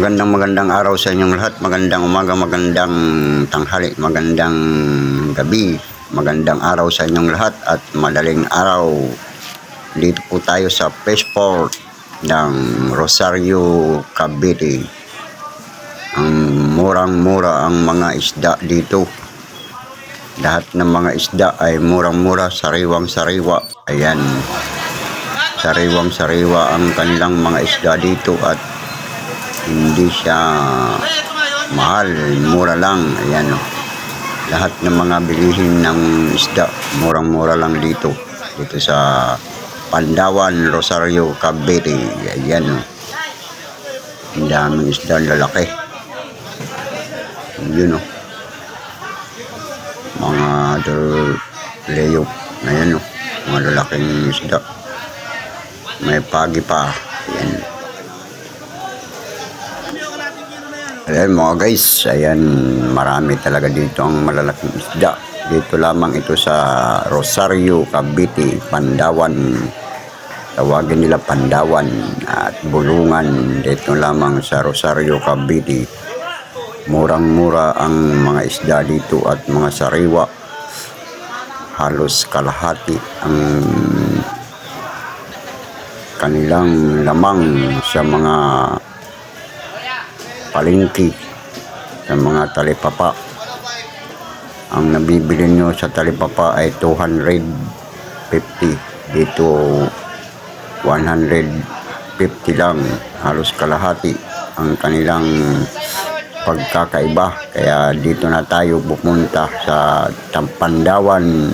Magandang magandang araw sa inyong lahat. Magandang umaga, magandang tanghali, magandang gabi. Magandang araw sa inyong lahat at madaling araw. Dito po tayo sa Passport ng Rosario, Cavite. Ang murang-mura ang mga isda dito. Lahat ng mga isda ay murang-mura, sariwang-sariwa. Ayan. Sariwang-sariwa ang kanilang mga isda dito at hindi siya mahal, mura lang. Ayan o. Lahat ng mga bilihin ng isda, murang-mura lang dito. Dito sa Pandawan, Rosario, Cavite. Ayan o. Ang daming isda, lalaki. Yun o. Mga leyok. Ayan o. Mga lalaking isda. May pagi pa. Ayan. Ayan mga guys, ayan marami talaga dito ang malalaking isda. Dito lamang ito sa Rosario, Cavite, Pandawan. Tawagin nila Pandawan at Bulungan. Dito lamang sa Rosario, Cavite. Murang-mura ang mga isda dito at mga sariwa. Halos kalahati ang kanilang lamang sa mga palengke sa mga talipapa. Ang nabibili nyo sa talipapa ay 250. Dito 150 lang. Halos kalahati ang kanilang pagkakaiba. Kaya dito na tayo pupunta sa Tampandawan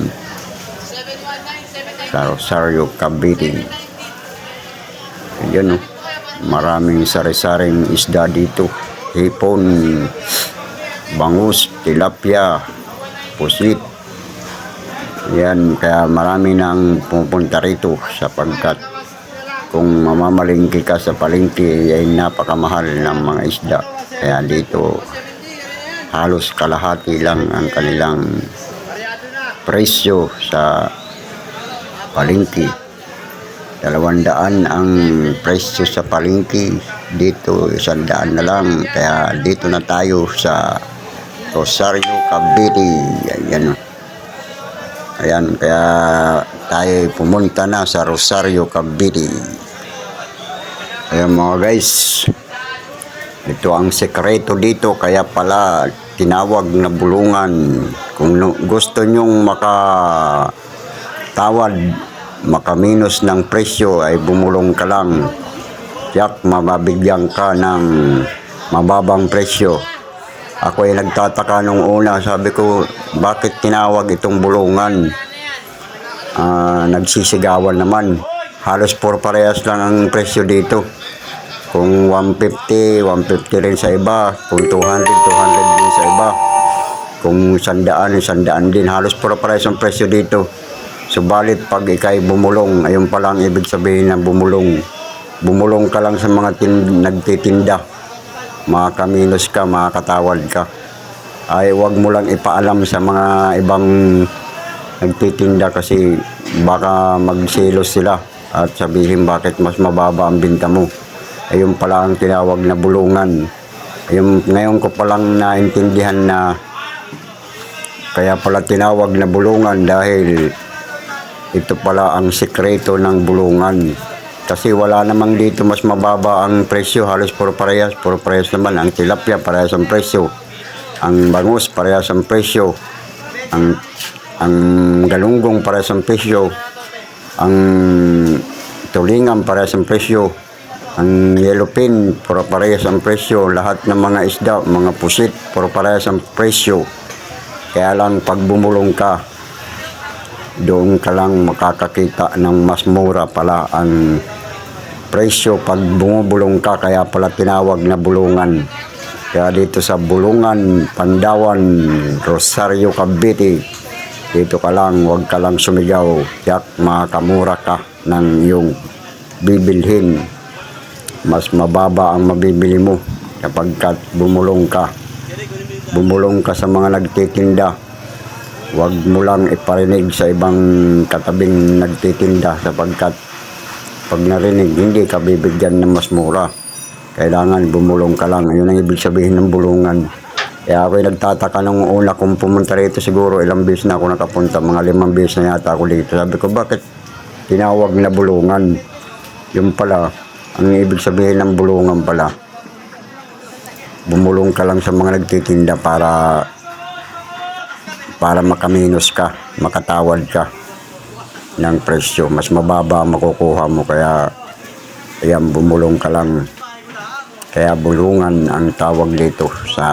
sa Rosario, Cavite. Ayan o. Maraming sari-saring isda dito. Hipon, bangus, tilapia, pusit. Yan, kaya marami nang pupunta rito sapagkat kung mamamalingki ka sa palengke ay napakamahal ng mga isda. Kaya dito halos kalahati lang ang kanilang presyo sa palengke. Dalawang ang presyo sa palengke. Dito, isang daan na lang. Kaya dito na tayo sa Rosario, Cavite. Ayan. Ayan, kaya tayo pumunta na sa Rosario, Cavite. Ayan mga guys. Ito ang sekreto dito. Kaya pala tinawag na bulungan. Kung gusto nyong makatawad makaminos ng presyo ay bumulong ka lang. Yak, mababigyan ka ng mababang presyo. Ako ay nagtataka nung una, sabi ko, bakit tinawag itong bulungan? Ah, nagsisigawan naman. Halos por parehas lang ang presyo dito. Kung 150, 150 rin sa iba. Kung 200, 200 din sa iba. Kung sandaan, sandaan din. Halos por parehas ang presyo dito. Subalit pag ikay bumulong, ayun pa lang ibig sabihin ng bumulong. Bumulong ka lang sa mga tin- nagtitinda. Makakaminos ka, makakatawad ka. Ay wag mo lang ipaalam sa mga ibang nagtitinda kasi baka magselos sila at sabihin bakit mas mababa ang binta mo. Ayun pala ang tinawag na bulungan. Ayun, ngayon ko palang naintindihan na kaya pala tinawag na bulungan dahil ito pala ang sikreto ng bulungan. Kasi wala namang dito mas mababa ang presyo. Halos puro parehas. Puro parehas naman. Ang tilapia parehas ang presyo. Ang bangus parehas ang presyo. Ang, ang galunggong parehas ang presyo. Ang tulingan parehas ang presyo. Ang yellow pin, puro parehas ang presyo. Lahat ng mga isda, mga pusit, puro parehas ang presyo. Kaya lang pag bumulong ka, doon ka lang makakakita ng mas mura pala ang presyo pag bumubulong ka. Kaya pala tinawag na bulungan. Kaya dito sa Bulungan, Pandawan, Rosario, Cavite dito ka lang, huwag ka lang sumigaw. Yak makakamura ka ng iyong bibilhin. Mas mababa ang mabibili mo kapag bumulong ka. Bumulong ka sa mga nagtitinda Huwag mo lang iparinig sa ibang katabing nagtitinda sapagkat pag narinig, hindi ka bibigyan ng mas mura. Kailangan bumulong ka lang. Yun ang ibig sabihin ng bulungan. Kaya ako'y nagtataka nung una kung pumunta rito siguro ilang beses na ako nakapunta. Mga limang beses na yata ako dito. Sabi ko, bakit tinawag na bulungan? Yung pala, ang ibig sabihin ng bulungan pala, bumulong ka lang sa mga nagtitinda para para makaminos ka, makatawad ka ng presyo. Mas mababa makukuha mo kaya ayan, bumulong ka lang. Kaya bulungan ang tawag dito sa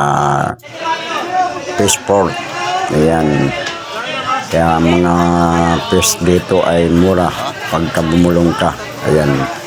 Fishport. Ayan. Kaya mga fish dito ay mura pagka bumulong ka. Ayan.